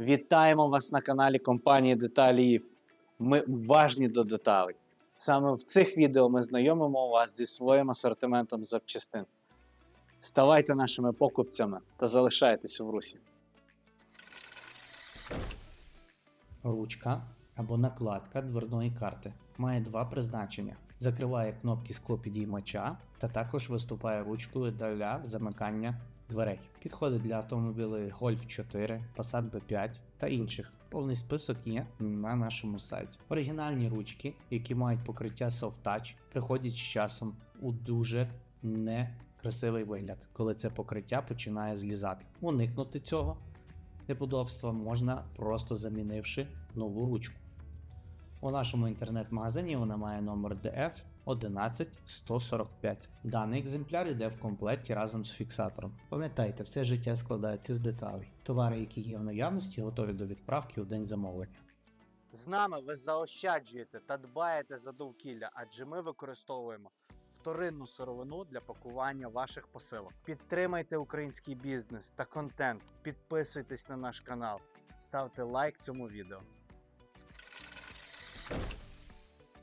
Вітаємо вас на каналі компанії Деталі. Ми уважні до деталей. Саме в цих відео ми знайомимо вас зі своїм асортиментом запчастин. Ставайте нашими покупцями та залишайтесь в русі. Ручка або накладка дверної карти має два призначення: закриває кнопки склопідіймача та також виступає ручкою для замикання дверей. Підходить для автомобілів Golf 4, Passat B5 та інших. Повний список є на нашому сайті. Оригінальні ручки, які мають покриття Soft Touch, приходять з часом у дуже некрасивий вигляд, коли це покриття починає злізати. Уникнути цього неподобства можна просто замінивши нову ручку. У нашому інтернет-магазині вона має номер DF 11145. Даний екземпляр йде в комплекті разом з фіксатором. Пам'ятайте, все життя складається з деталей. Товари, які є в наявності, готові до відправки у день замовлення. З нами ви заощаджуєте та дбаєте за довкілля, адже ми використовуємо вторинну сировину для пакування ваших посилок. Підтримайте український бізнес та контент, підписуйтесь на наш канал, ставте лайк цьому відео.